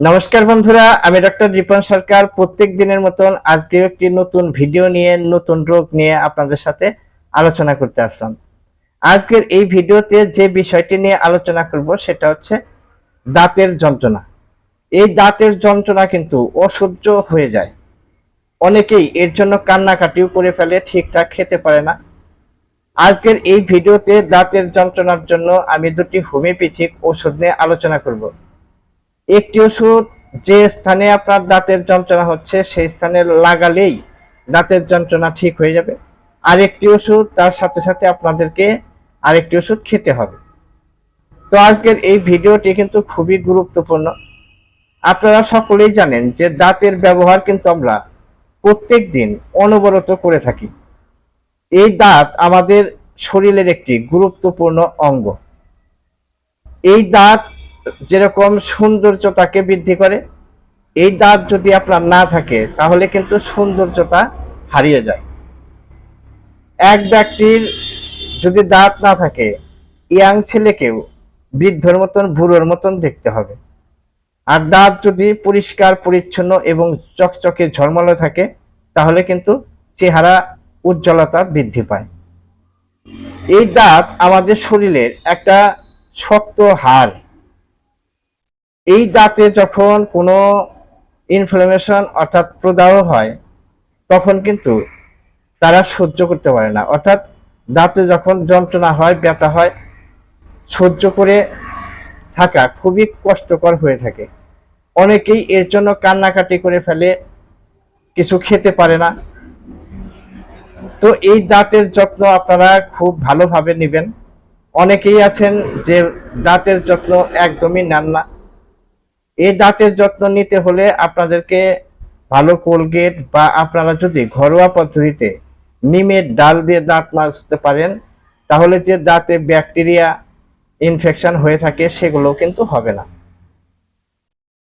নমস্কার বন্ধুরা, আমি ডক্টর রিপন সরকার। প্রত্যেক দিনের মতন আজকে একটি নতুন ভিডিও নিয়ে, নতুন রোগ নিয়ে আপনাদের সাথে আলোচনা করতে আসলাম। আজকের এই ভিডিওতে যে বিষয়টি নিয়ে আলোচনা করব সেটা হচ্ছে দাঁতের যন্ত্রণা। এই দাঁতের যন্ত্রণা কিন্তু অসহ্য হয়ে যায়। অনেকেই এর জন্য কান্নাকাটিও করে ফেলে, ঠিকঠাক খেতে পারে না। আজকের এই ভিডিওতে দাঁতের যন্ত্রণার জন্য আমি দুটি হোমিওপ্যাথিক ওষুধ নিয়ে আলোচনা করব। একটি ওষুধ যে স্থানে আপনার দাঁতের যন্ত্রণা হচ্ছে, সেই স্থানে লাগালেই দাঁতের যন্ত্রণা ঠিক হয়ে যাবে। আরেকটি ওষুধ, তার সাথে সাথে আপনাদেরকে আরেকটি ওষুধ খেতে হবে। তো আজকের এই ভিডিওটি কিন্তু খুবই গুরুত্বপূর্ণ। আপনারা সকলেই জানেন যে দাঁতের ব্যবহার কিন্তু আমরা প্রত্যেক দিন অনবরত করে থাকি। এই দাঁত আমাদের শরীরের একটি গুরুত্বপূর্ণ অঙ্গ। এই দাঁত যেরকম সৌন্দর্যতাকে বৃদ্ধি করে, এই দাঁত যদি আপনার না থাকে, তাহলে কিন্তু সৌন্দর্যতা হারিয়ে যায়। এক ব্যক্তির যদি দাঁত না থাকে, ইয়াং ছেলেকেও বৃদ্ধর মতন, বুড়োর মতন দেখতে হবে। আর দাঁত যদি পরিষ্কার, পরিচ্ছন্ন এবং চকচকে, ঝলমলে থাকে, তাহলে কিন্তু চেহারা উজ্জ্বলতা বৃদ্ধি পায়। এই দাঁত আমাদের শরীরের একটা শক্ত হাড়। এই দাঁতে যখন কোনো ইনফ্লামেশন অর্থাৎ প্রদাহ হয়, তখন কিন্তু তারা সহ্য করতে পারে না। অর্থাৎ দাঁতে যখন যন্ত্রণা হয়, ব্যথা হয়, সহ্য করে থাকা খুবই কষ্টকর হয়ে থাকে। অনেকেই এর জন্য কান্নাকাটি করে ফেলে, কিছু খেতে পারে না। তো এই দাঁতের যত্ন আপনারা খুব ভালোভাবে নেবেন। অনেকেই আছেন যে দাঁতের যত্ন একদমই নেন না। এই দাঁতের যত্ন নিতে হলে আপনাদেরকে ভালো কোলগেট বা আপনারা যদি ঘরোয়া পদ্ধতিতে নিমের ডাল দিয়ে দাঁত মাজতে পারেন, তাহলে যে দাঁতে ব্যাকটেরিয়া ইনফেকশন হয়ে থাকে সেগুলো কিন্তু হবে না।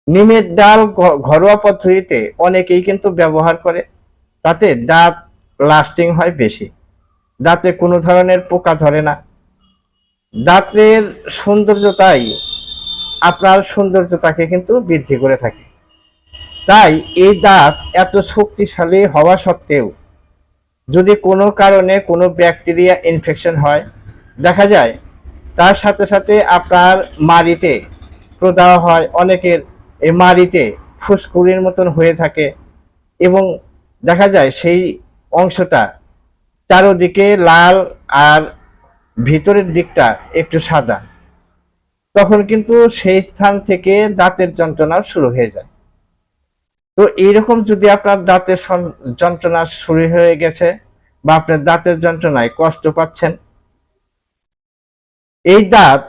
নিমের ডাল ঘরোয়া পদ্ধতিতে অনেকেই কিন্তু ব্যবহার করে, তাতে দাঁত লাস্টিং হয় বেশি। দাঁতে কোনো ধরনের পোকা ধরে না। দাঁতের সৌন্দর্যতাই আপনার সৌন্দর্যতাকে কিন্তু বৃদ্ধি করে থাকে। তাই এই দাঁত এত শক্তিশালী হওয়া সত্ত্বেও যদি কোনো কারণে কোনো ব্যাকটেরিয়া ইনফেকশন হয়, দেখা যায় তার সাথে সাথে আপনার মাড়িতে প্রদাহ হয়, অনেকের এই মাড়িতে ফুসকুড়ির মতন হয়ে থাকে এবং দেখা যায় সেই অংশটা চারোদিকে লাল আর ভিতরের দিকটা একটু সাদা। তখন কিন্তু সেই স্থান থেকে দাঁতের যন্ত্রণা শুরু হয়ে যায়। তো এইরকম যদি আপনার দাঁতের যন্ত্রণা শুরু হয়ে গেছে বা আপনার দাঁতের যন্ত্রণায় কষ্ট পাচ্ছেন, এই দাঁত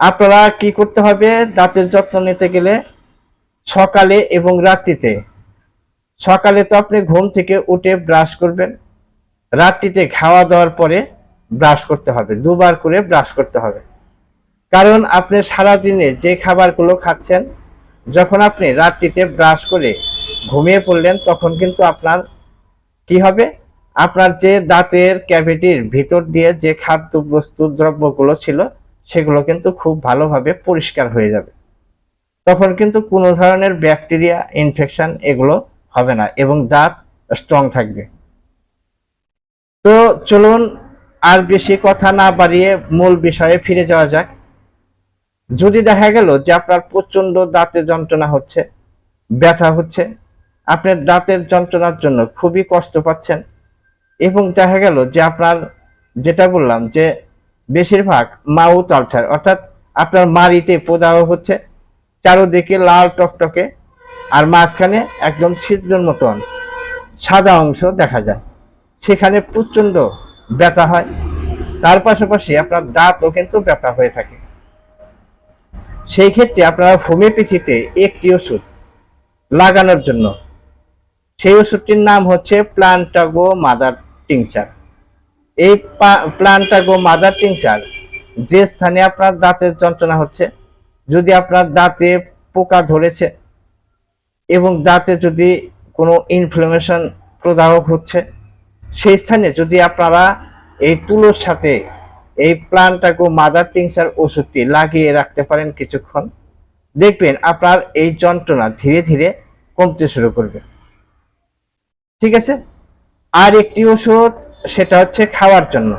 আপনারা কি করতে হবে? দাঁতের যত্ন নিতে গেলে সকালে এবং রাত্রিতে, সকালে তো আপনি ঘুম থেকে উঠে ব্রাশ করবেন, রাত্রিতে খাওয়া দাওয়ার পরে ব্রাশ করতে হবে, দুবার করে ব্রাশ করতে হবে। কারণ আপনি সারাদিনে যে খাবারগুলো খাচ্ছেন, যখন আপনি রাত্রিতে ব্রাশ করে ঘুমিয়ে পড়লেন, তখন কিন্তু আপনার কি হবে? আপনার যে দাঁতের ক্যাভিটির ভিতর দিয়ে যে খাদ্য বস্তু দ্রব্যগুলো ছিল, সেগুলো কিন্তু খুব ভালোভাবে পরিষ্কার হয়ে যাবে। তখন কিন্তু কোনো ধরনের ব্যাকটেরিয়া, ইনফেকশন এগুলো হবে না এবং দাঁত স্ট্রং থাকবে। তো চলুন আর বেশি কথা না বাড়িয়ে মূল বিষয়ে ফিরে যাওয়া যাক। যদি দেখা গেল যে আপনার প্রচণ্ড দাঁতে যন্ত্রণা হচ্ছে, ব্যথা হচ্ছে আপনার দাঁতের যন্ত্রণার জন্য খুবই কষ্ট পাচ্ছেন এবং দেখা গেল যে আপনার যেটা বললাম যে বেশিরভাগ মাউথ আলসার, অর্থাৎ আপনার মাড়িতে প্রদাহ হচ্ছে, চারোদিকে লাল টকটকে আর মাঝখানে একদম ছিদ্রের মতন সাদা অংশ দেখা যায়। সেখানে প্রচণ্ড ব্যথা হয়। তার পাশাপাশি আপনার দাঁতও কিন্তু ব্যথা হয়ে থাকে। সেই ক্ষেত্রে আপনারা হোমিওপ্যাথিতে একটি ওষুধ লাগানোর জন্য। সেই ওষুধটির নাম হচ্ছে প্লান্টাগো মাদার টিংচার এই প্লান্টাগো মাদার টিংচার যে স্থানে আপনার দাঁতের যন্ত্রণা হচ্ছে, যদি আপনার দাঁতে পোকা ধরেছে এবং দাঁতে যদি কোনো ইনফ্লামেশন প্রদাহ হচ্ছে, সেই স্থানে যদি আপনারা এই তুলোর সাথে এই প্লান্টাগো মাদার টিংসার ওষুধটি লাগিয়ে রাখতে পারেন কিছুক্ষণ। দেখবেন আপনার এই যন্ত্রণা ধীরে ধীরে কমতে শুরু করবে। ঠিক আছে? আর একটি ওষুধ, সেটা হচ্ছে খাওয়ার জন্য।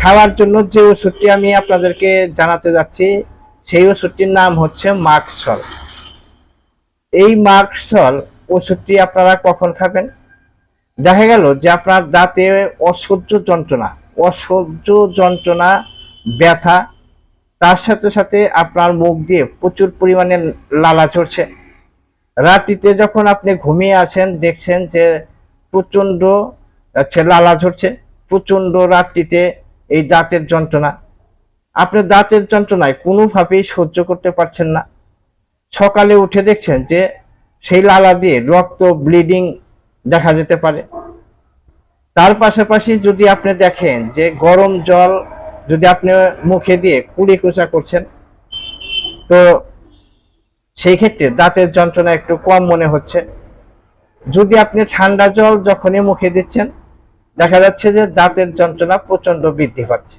খাওয়ার জন্য যে ওষুধটি আমি আপনাদেরকে জানাতে যাচ্ছি, সেই ওষুধটির নাম হচ্ছে মার্কসল এই মার্কসল ওষুধটি আপনারা কখন খাবেন? দেখা গেল যে আপনার দাঁতে অসহ্য যন্ত্রণা অসহ্য যন্ত্রণা, ব্যথা, তার সাথে সাথে আপনার মুখ দিয়ে প্রচুর পরিমাণে লালা চড়ছে রাত্রিতে যখন আপনি ঘুমিয়ে আছেন, দেখছেন যে প্রচণ্ড হচ্ছে লালা ঝরছে প্রচণ্ড রাত্রিতে এই দাঁতের যন্ত্রণা। আপনি দাঁতের যন্ত্রণায় কোনোভাবেই সহ্য করতে পারছেন না। সকালে উঠে দেখছেন যে সেই লালা দিয়ে রক্ত, ব্লিডিং দেখা যেতে পারে। তার পাশাপাশি যদি আপনি দেখেন যে গরম জল যদি আপনি মুখে দিয়ে কুড়ি কুচা করছেন, তো সেই ক্ষেত্রে দাঁতের যন্ত্রণা একটু কম মনে হচ্ছে। যদি আপনি ঠান্ডা জল যখনই মুখে দিচ্ছেন, দেখা যাচ্ছে যে দাঁতের যন্ত্রণা প্রচণ্ড বৃদ্ধি পাচ্ছে।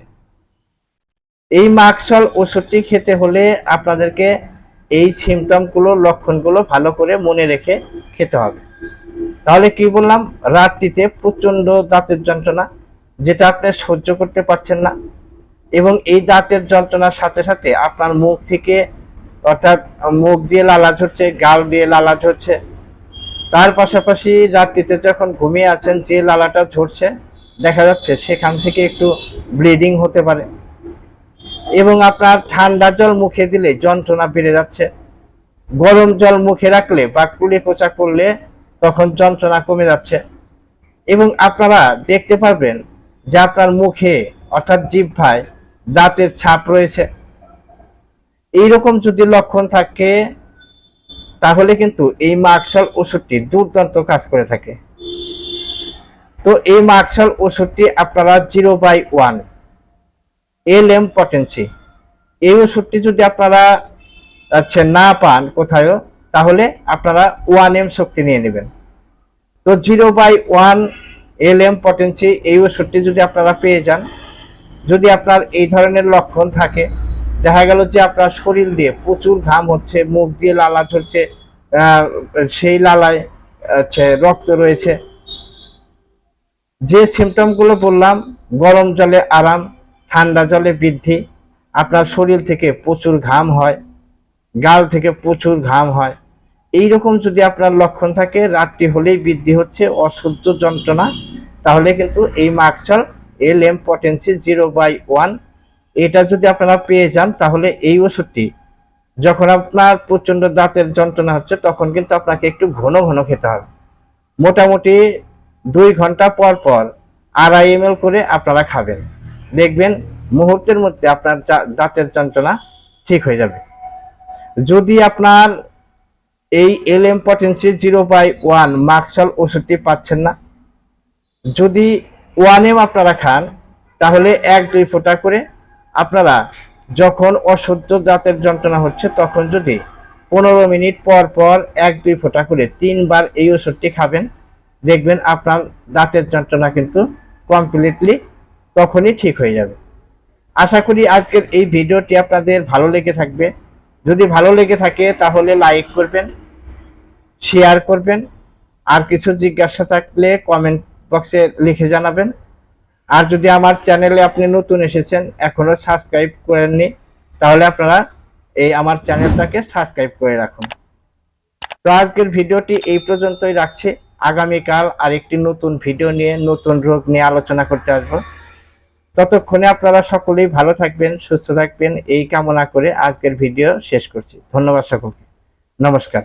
এই মাকসল ওষুধটি খেতে হলে আপনাদেরকে এই সিমটমগুলো লক্ষণগুলো ভালো করে মনে রেখে খেতে হবে। তাহলে কি বললাম? রাত্রিতে প্রচণ্ড দাঁতের যন্ত্রণা, যেটা আপনি সহ্য করতে পারছেন না। এবং এই দাঁতের যন্ত্রণার সাথে সাথে আপনার মুখ থেকে, অর্থাৎ মুখ দিয়ে লালা ঝরছে, গাল দিয়ে লালা ঝরছে। তার পাশাপাশি রাত্রিতে যখন ঘুমিয়ে আছেন, যে লালাটা ঝরছে, দেখা যাচ্ছে সেখান থেকে একটু ব্লিডিং হতে পারে। এবং আপনার ঠান্ডা জল মুখে দিলে যন্ত্রণা বেড়ে যাচ্ছে। গরম জল মুখে রাখলে বা কুলি কোচা করলে তখন যন্ত্রণা কমে যাচ্ছে। এবং আপনারা দেখতে পারবেন যে আপনার মুখে, অর্থাৎ জিহ্বায় দাঁতের ছাপ রয়েছে। এইরকম যদি লক্ষণ থাকে, তাহলে কিন্তু এই মার্কশাল ওষুধটি দুর্দান্ত কাজ করে থাকে। তো এই মার্কশাল ওষুধটি আপনারা zero by one L M potency, এই ওষুধটি যদি আপনারা আচ্ছা না পান কোথায়ও তাহলে আপনারা ওয়ান এম শক্তি নিয়ে নেবেন। তো zero by one L M potency এই ওষুধটি যদি আপনারা পেয়ে যান, যদি আপনার এই ধরনের লক্ষণ থাকে, দেখা গেল যে আপনার শরীর দিয়ে প্রচুর ঘাম হচ্ছে, মুখ দিয়ে লালা ঝরছে সেই লালায় রক্ত রয়েছে। যে সিমটমগুলো বললাম, গরম জলে আরাম, ঠান্ডা জলে বৃদ্ধি, আপনার শরীর থেকে প্রচুর ঘাম হয় গাল থেকে প্রচুর ঘাম হয়। এই রকম যদি আপনার লক্ষণ থাকে রাত্রি হলেই বৃদ্ধি হচ্ছে অসহ্য যন্ত্রণা। তাহলে কিন্তু এই মার্কশাল L M potency zero by one এটা যদি আপনারা পেয়ে যান, তাহলে এই ওষুধটি, যখন আপনার প্রচণ্ড দাঁতের যন্ত্রণা হচ্ছে, তখন কিন্তু আপনাকে একটু ঘন ঘন খেতে হবে। মোটামুটি দুই ঘণ্টা পর পর আড়াই এম করে আপনারা খাবেন। দেখবেন মুহূর্তের মধ্যে আপনার দাঁতের যন্ত্রণা ঠিক হয়ে যাবে। যদি আপনার এই L M potency zero by one মার্কশাল ওষুধটি পাচ্ছেন না, যদি ওয়ান এম আপনারা খান, তাহলে এক দুই ফোঁটা করে আপনারা যখন অসহ্য দাঁতের যন্ত্রণা হচ্ছে, তখন যদি পনেরো মিনিট পর পর এক দুই ফোঁটা করে তিনবার এই ওষুধটি খাবেন, দেখবেন আপনার দাঁতের যন্ত্রণা কিন্তু কমপ্লিটলি তখনই ঠিক হয়ে যাবে। আশা করি আজকের এই ভিডিওটি আপনাদের ভালো লেগে থাকবে। যদি ভালো লেগে থাকে, তাহলে লাইক করবেন শেয়ার করবেন, আর কিছু জিজ্ঞাসা থাকলে কমেন্ট বক্সে লিখে জানাবেন। আর যদি আমার চ্যানেলে আপনি নতুন এসেছেন, এখনও সাবস্ক্রাইব করেননি, তাহলে আপনারা এই আমার চ্যানেলটাকে সাবস্ক্রাইব করে রাখুন। তো আজকের ভিডিওটি এই পর্যন্তই রাখছি। আগামীকাল আরেকটি নতুন ভিডিও নিয়ে, নতুন রোগ নিয়ে আলোচনা করতে আসব। ততক্ষণে আপনারা সকলেই ভালো থাকবেন, সুস্থ থাকবেন। এই কামনা করে আজকের ভিডিও শেষ করছি। ধন্যবাদ সকলকে। নমস্কার।